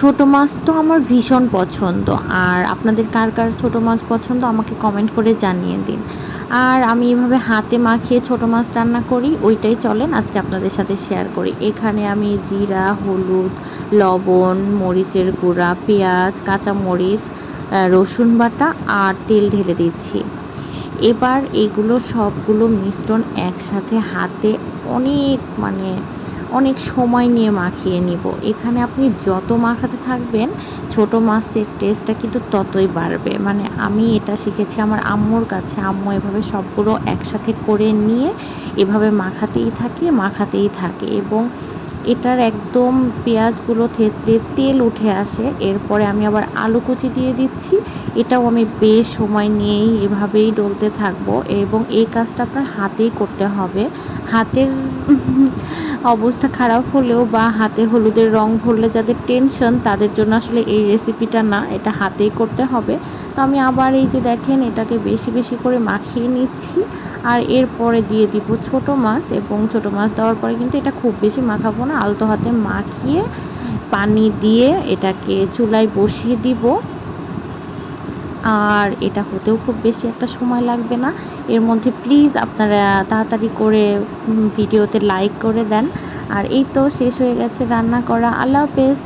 ছোট মাছ তো আমার ভীষণ পছন্দ। আর আপনাদের কার কার ছোট মাছ পছন্দ আমাকে কমেন্ট করে জানিয়ে দিন। আর আমি এভাবে হাতে মাখিয়ে ছোট মাছ রান্না করি, ওইটাই চলেন আজকে আপনাদের সাথে শেয়ার করি। এখানে আমি জিরা, হলুদ, লবণ, মরিচের গুঁড়া, পেঁয়াজ কাঁচা মরিচ রসুন বাটা আর তেল ঢেলে দিচ্ছি। এবার এগুলো সবগুলো মিশ্রণ একসাথে হাতে অনেক মানে অনেক সময় নিয়ে মাখিয়ে নিব। এখানে আপনি যত মাখাতে থাকবেন, ছোট মাছের টেস্টটা কিন্তু ততই বাড়বে। মানে আমি এটা শিখেছি আমার আম্মুর কাছে। আম্মু এভাবে সবগুলো একসাথে করে নিয়ে এভাবে মাখাতেই থাকে মাখাতেই থাকে এবং এটার একদম পেঁয়াজগুলো থেতলে তেল উঠে আসে। এরপরে আমি আবার আলু কুচি দিয়ে দিচ্ছি। এটাও আমি বেশ সময় নিয়েই এভাবেই ডলতে থাকব এবং এই কাজটা আপনার হাতেই করতে হবে। হাতের অবস্থা খারাপ হলেও বা হাতে হলুদের রং ভরলে যাদের টেনশন তাদের জন্য আসলে এই রেসিপিটা না, এটা হাতেই করতে হবে। তো আমি আবার এই যে দেখেন, এটাকে বেশি বেশি করে মাখিয়ে নিচ্ছি। আর এরপরে দিয়ে দিব ছোট মাছ এবং ছোট মাছ দেওয়ার পরে কিন্তু এটা খুব বেশি মাখাবো না, আলতো হাতে মাখিয়ে পানি দিয়ে এটাকে চুলায় বসিয়ে দিব। আর এটা হতেও খুব বেশি একটা সময় লাগবে না। এর মধ্যে প্লিজ আপনারা তাড়াতাড়ি করে ভিডিওতে লাইক করে দেন। আর এই তো শেষ হয়ে গেছে রান্না করা। আল্লাহ হাফেজ।